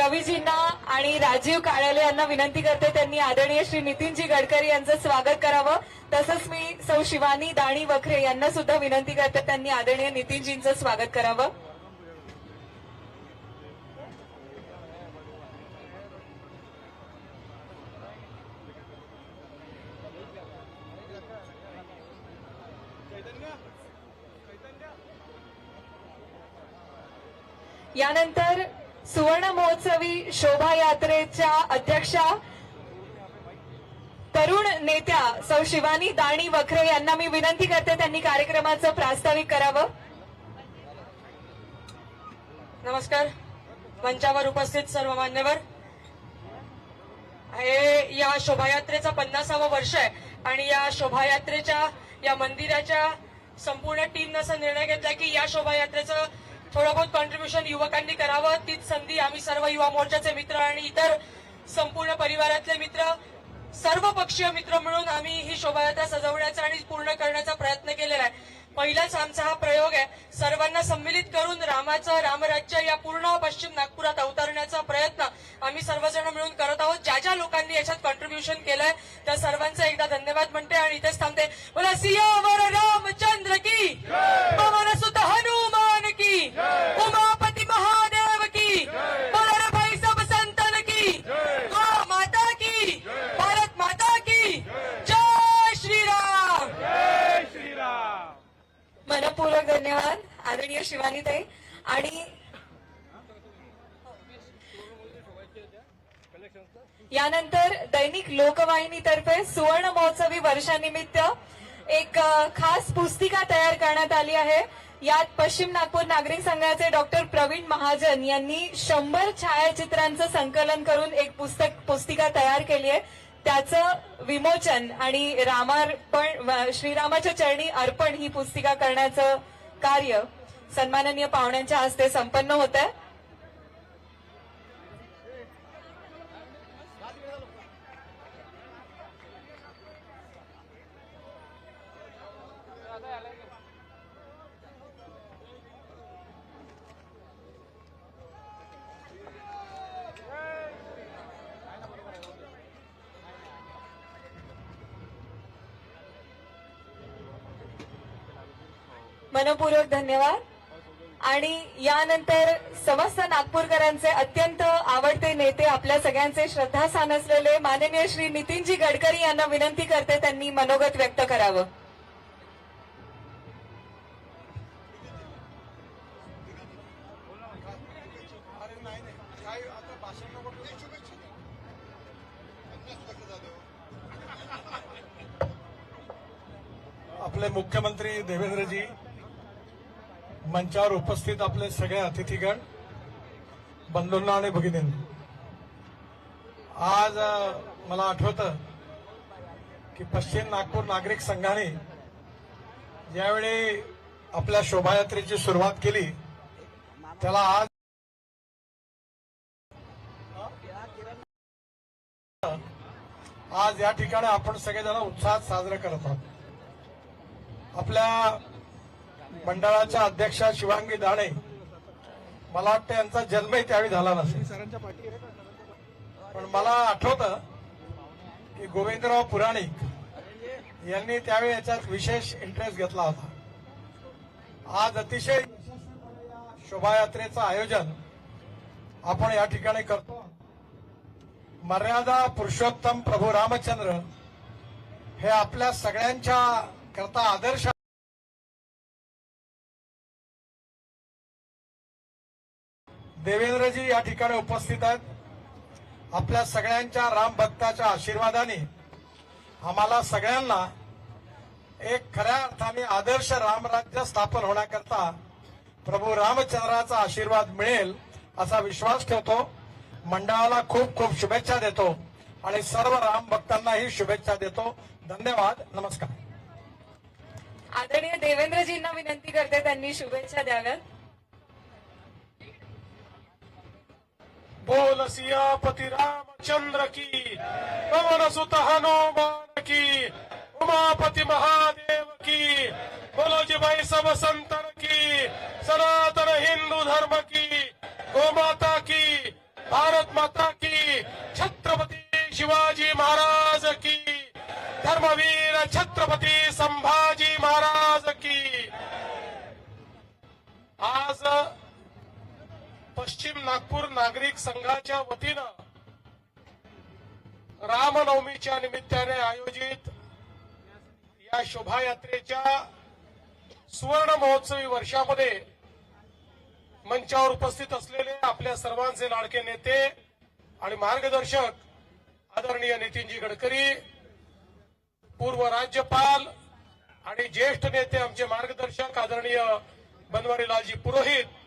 रवीजींना आणि राजीव काळाले यांना विनंती करते त्यांनी आदरणीय श्री नितीनजी गडकरी यांचं स्वागत करावं. तसंच मी सौ शिवानी दाणी वखरे यांना सुद्धा विनंती करते त्यांनी आदरणीय नितीनजींचं स्वागत करावं. यानंतर सुवर्ण महोत्सवी शोभायात्रेच्या अध्यक्षा तरुण नेत्या सौ शिवानी दाणी वखरे यांना मी विनंती करते त्यांनी कार्यक्रमाचं प्रास्ताविक करावं. नमस्कार. मंचावर उपस्थित सर्व मान्यवर. हे या शोभायात्रेचा पन्नासावं वर्ष आहे आणि या शोभायात्रेच्या या मंदिराच्या संपूर्ण टीमनं असा निर्णय घेतला की या शोभायात्रेचं थोडं बहुत कॉन्ट्रीब्युशन युवकांनी करावं. तीच संधी आम्ही सर्व युवा मोर्चाचे मित्र आणि इतर संपूर्ण परिवारातले मित्र सर्व पक्षीय मित्र मिळून आम्ही ही शोभायात्रा सजवण्याचा आणि पूर्ण करण्याचा प्रयत्न केलेला आहे. पहिलाच आमचा हा प्रयोग आहे. सर्वांना सम्मिलित करून रामाचं रामराज्य या पूर्ण पश्चिम नागपुरात अवतरण्याचा प्रयत्न आम्ही सर्वजण मिळून करत आहोत. ज्या ज्या लोकांनी याच्यात कॉन्ट्रीब्युशन केलंय त्या सर्वांचा एकदा धन्यवाद म्हणते आणि इथेच थांबते. बोला सियावर रामचंद्र की? आदरणीय शिवानीताई. आणि यानंतर दैनिक लोकवाहिनीतर्फे सुवर्ण महोत्सवी वर्षानिमित्त एक खास पुस्तिका तयार करण्यात आली आहे. यात पश्चिम नागपूर नागरिक संघाचे डॉक्टर प्रवीण महाजन यांनी शंभर छायाचित्रांचं संकलन करून एक पुस्तक पुस्तिका तयार केली आहे. त्याचं विमोचन आणि रामार्पण श्रीरामाच्या चरणी अर्पण ही पुस्तिका करण्याचं कार्य सन्माननीय पाहुण्यांच्या हस्ते संपन्न होत आहे. मनपूर्वक धन्यवाद. आणि यानंतर समस्त नागपूरकरांचे अत्यंत आवडते नेते आपल्या सगळ्यांचे श्रद्धास्थान असलेले माननीय श्री नितीनजी गडकरी यांना विनंती करते त्यांनी मनोगत व्यक्त करावं. आपले मुख्यमंत्री देवेंद्रजी मंचावर उपस्थित आपले सगळे अतिथीगण बंधूंना आणि भगिनींना. आज मला आठवतं की पश्चिम नागपूर नागरिक संघाने ज्यावेळी आपल्या शोभायात्रेची सुरुवात केली त्याला आज आज या ठिकाणी आपण सगळेजण उत्साहात साजरे करत आहोत. आपल्या मंडळाच्या अध्यक्षा शिवांगी दाणे मला वाटतं यांचा जन्मही त्यावेळी झाला नसेल. पण मला आठवतं की गोविंदराव पुराणिक यांनी त्यावेळी याच्यात विशेष इंटरेस्ट घेतला होता. आज अतिशय शोभायात्रेचं आयोजन आपण या ठिकाणी करतो. मर्यादा पुरुषोत्तम प्रभू रामचंद्र हे आपल्या सगळ्यांच्या करता आदर्श देवेंद्रजी या ठिकाणी उपस्थित आहेत. आपल्या सगळ्यांच्या राम भक्ताच्या आशीर्वादाने आम्हाला सगळ्यांना एक खऱ्या अर्थाने आदर्श रामराज्य स्थापन होण्याकरता प्रभू रामचंद्राचा आशीर्वाद मिळेल असा विश्वास ठेवतो. मंडळाला खूप खूप शुभेच्छा देतो आणि सर्व राम भक्तांनाही शुभेच्छा देतो. धन्यवाद. नमस्कार. आदरणीय देवेंद्रजींना विनंती करते त्यांनी शुभेच्छा द्याव्यात. बोल सियापति रामचंद्र की पवन सुत हनुमान की उमापति महादेव की बोलो जी भाई सब संतन की सनातन हिंदू धर्म की गो माता की भारत माता की छत्रपती शिवाजी महाराज की धर्मवीर छत्रपती संभाजी महाराज की। आज पश्चिम नागपूर नागरिक संघाच्या वतीनं रामनवमीच्या निमित्ताने आयोजित या शोभायात्रेच्या सुवर्ण महोत्सवी वर्षामध्ये मंचावर उपस्थित असलेले आपल्या सर्वांचे लाडके नेते आणि मार्गदर्शक आदरणीय नितीनजी गडकरी पूर्व राज्यपाल आणि ज्येष्ठ नेते आमचे मार्गदर्शक आदरणीय बनवारीलालजी पुरोहित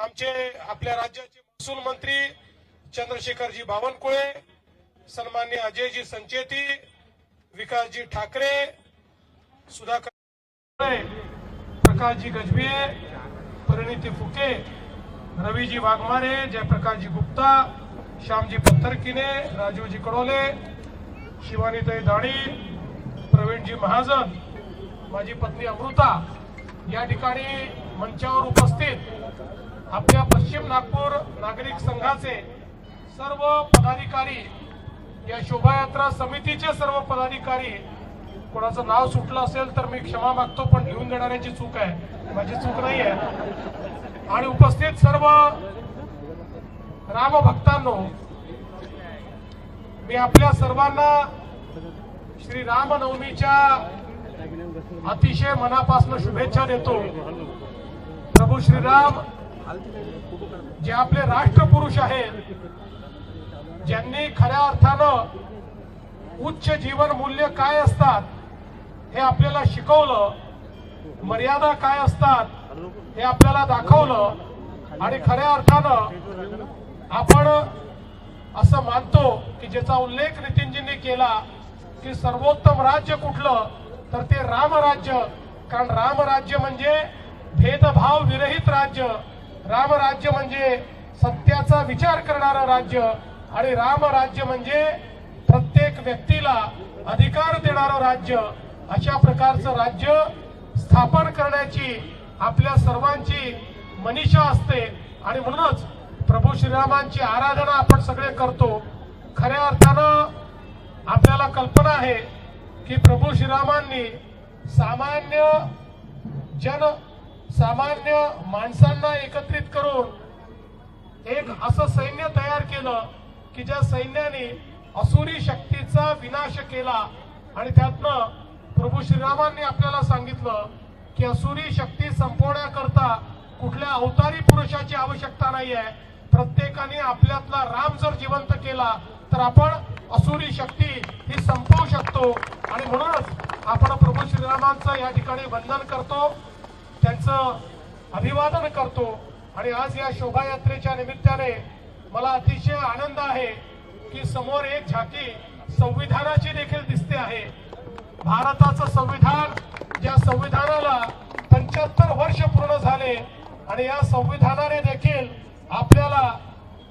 आमचे आपल्या राज्याचे महसूल मंत्री चंद्रशेखरजी बावनकुळे सन्मान्य अजयजी संचेती विकासजी ठाकरे सुधाकर प्रकाशजी गजबिये परिणिती फुके रवीजी वाघमारे जयप्रकाशजी गुप्ता श्यामजी पत्तरकिने राजूजी कडोले शिवानीताई दाणी प्रवीणजी महाजन माझी पत्नी अमृता या ठिकाणी मंचावर उपस्थित आपल्या पश्चिम नागपूर नागरिक संघाचे सर्व पदाधिकारी या शोभायात्रा समितीचे सर्व पदाधिकारी कोणाचं नाव सुटलं असेल तर मी क्षमा मागतो पण लिहून देणाऱ्याची चूक आहे. माझी चूक नाही आहे आणि उपस्थित सर्व रामभक्तांनो मी आपल्या सर्वांना श्री रामनवमीच्या अतिशय मनापासून शुभेच्छा देतो. प्रभू श्रीराम जे आपले राष्ट्रपुरुष आहेत ज्यांनी खऱ्या अर्थानं उच्च जीवन मूल्य काय असतात हे आपल्याला शिकवलं मर्यादा काय असतात हे आपल्याला दाखवलं आणि खऱ्या अर्थानं आपण असं मानतो की ज्याचा उल्लेख नितीनजींनी केला की सर्वोत्तम राज्य कुठलं तर ते रामराज्य कारण रामराज्य म्हणजे भेदभाव विरहित राज्य. रामराज्य म्हणजे सत्याचा विचार करणारं राज्य आणि रामराज्य म्हणजे प्रत्येक व्यक्तीला अधिकार देणारं राज्य. अशा प्रकारचं राज्य स्थापन करण्याची आपल्या सर्वांची मनीषा असते. आणि म्हणूनच प्रभू श्रीरामांची आराधना आपण सगळे करतो. खऱ्या अर्थानं आपल्याला कल्पना आहे की प्रभू श्रीरामांनी सामान्य जन सामान्य माणसांना एकत्रित करून एक असं सैन्य तयार केलं की ज्या सैन्याने असुरी शक्तीचा विनाश केला आणि त्यातनं प्रभू श्रीरामांनी आपल्याला सांगितलं की असुरी शक्ती संपवण्याकरता कुठल्या अवतारी पुरुषाची आवश्यकता नाही आहे प्रत्येकाने आपल्यातला राम जर जिवंत केला तर आपण असुरी शक्ती ही संपवू शकतो. आणि म्हणूनच आपण प्रभू श्रीरामांचं या ठिकाणी वंदन करतो. त्यांचं अभिवादन करतो. आणि आज या शोभायात्रेच्या निमित्ताने मला अतिशय आनंद आहे की समोर एक झाकी संविधानाची देखील दिसते आहे. भारताचं संविधान ज्या संविधानाला पंच्याहत्तर वर्ष पूर्ण झाले आणि या संविधानाने देखील आपल्याला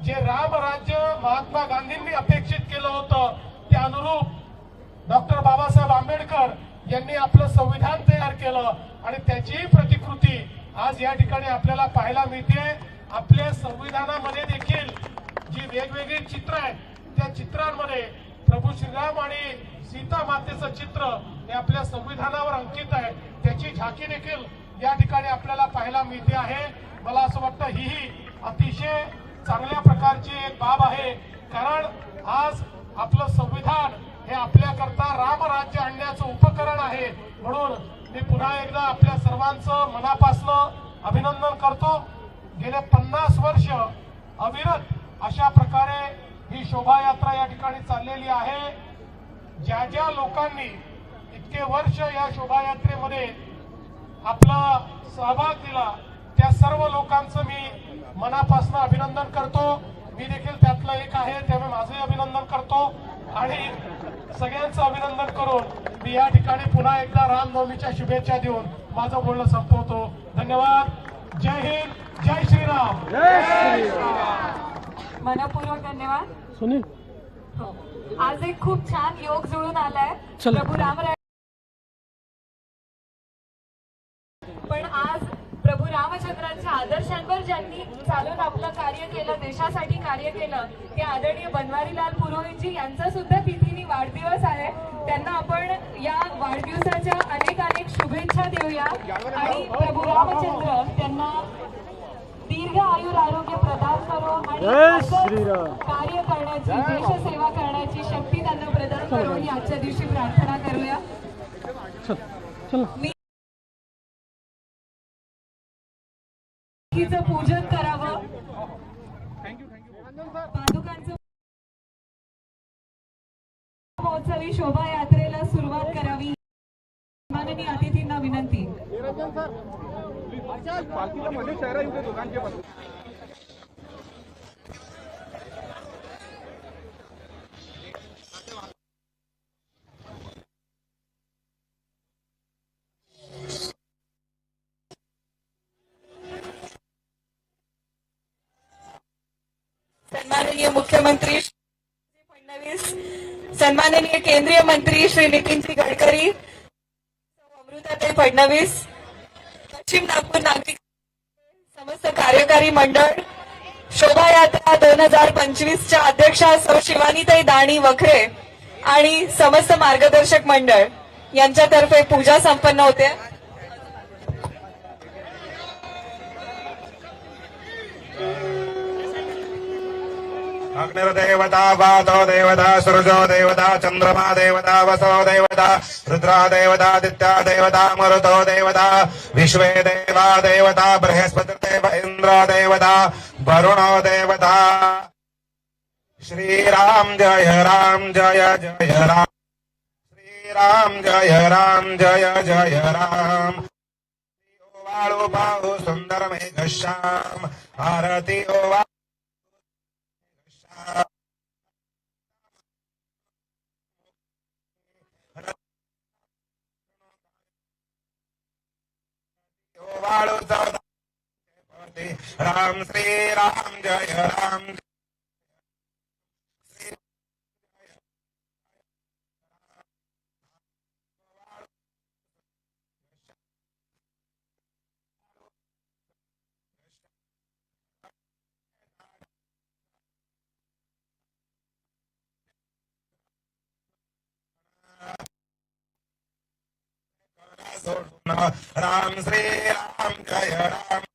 जे रामराज्य महात्मा गांधींनी अपेक्षित केलं होतं त्या अनुरूप डॉक्टर बाबासाहेब आंबेडकर यांनी आपलं संविधान तयार केलं आणि त्याचीही प्रतिकृती आज या ठिकाणी आपल्याला पाहायला मिळते आपल्या संविधानामध्ये देखील जी वेगवेगळी चित्र आहेत त्या चित्रांमध्ये प्रभू श्रीराम आणि सीता मातेचं चित्र हे आपल्या संविधानावर अंकित आहे. त्याची झाकी देखील या ठिकाणी आपल्याला पाहायला मिळते आहे. मला असं वाटतं ही अतिशय चांगल्या प्रकारची एक बाब आहे. कारण आज आपलं संविधान हे आपल्याकरता रामराज्य आणण्याचं उपकरण आहे. म्हणून मी पुन्हा एकदा आपल्या सर्वांचं मनापासनं अभिनंदन करतो. गेले पन्नास वर्ष अविरत अशा प्रकारे ही शोभायात्रा या ठिकाणी चाललेली आहे. ज्या ज्या लोकांनी इतके वर्ष या शोभायात्रेमध्ये आपला सहभाग दिला त्या सर्व लोकांचं मी मनापासून अभिनंदन करतो. मी देखील त्यातलं एक आहे त्यामुळे माझंही अभिनंदन करतो. आणि सगळ्यांचं अभिनंदन करून मी या ठिकाणी पुन्हा एकदा रामनवमीच्या शुभेच्छा देऊन माझं बोलणं संपवतो. धन्यवाद. जय हिंद. जय श्रीराम. मनपूर्वक धन्यवाद. सुनील? हो. आज एक खूप छान योग जुळून आलाय. चला. प्रभू रामराय पण आज प्रभू रामचंद्रांच्या आदर्शांवर ज्यांनी चालून आपलं कार्य केलं देशासाठी कार्य केलं ते आदरणीय बनवारीलाल पुरोहितजी यांचा सुद्धा तिथीनी वाढदिवस आहे. त्यांना आपण या वाढदिवसाच्या अनेक अनेक शुभेच्छा देऊया. आणि प्रभू रामचंद्र त्यांना दीर्घ आयुर आरोग्य प्रदान करो आणि कार्य करण्याची देशसेवा करण्याची शक्ती त्यांना प्रदान करो ही आजच्या दिवशी प्रार्थना करूया. मी तिचं पूजन करावं. पादुकांचं महोत्सवी शोभायात्रेला सुरुवात करावी. माननीय अतिथींना विनंती. मुख्यमंत्री फडणवीस सन्माननीय केंद्रीय मंत्री श्री नितीनजी गडकरी अमृताताई फडणवीस पश्चिम नागपूर नागरिक समस्त कार्यकारी मंडळ शोभायात्रा दोन हजार पंचवीसच्या अध्यक्षा सौ शिवानीताई दाणी वखरे आणि समस्त मार्गदर्शक मंडळ यांच्यातर्फे पूजा संपन्न होते. अग्निर्देवता वातो देवता सूर्यो देवता चन्द्रमा देवता वसो देवता रुद्रा देवता दित्या देवता मरुतो देवता विश्वे देवा देवता बृहस्पतिर्देव इन्द्रो देवता वरुणो देवता। श्रीराम जय राम जय जय राम। श्रीराम जय राम जय जय राम। वाळू बाहू सुंदर मेघश्याम आरती ओ राम श्री राम जय राम राम श्री राम जय राम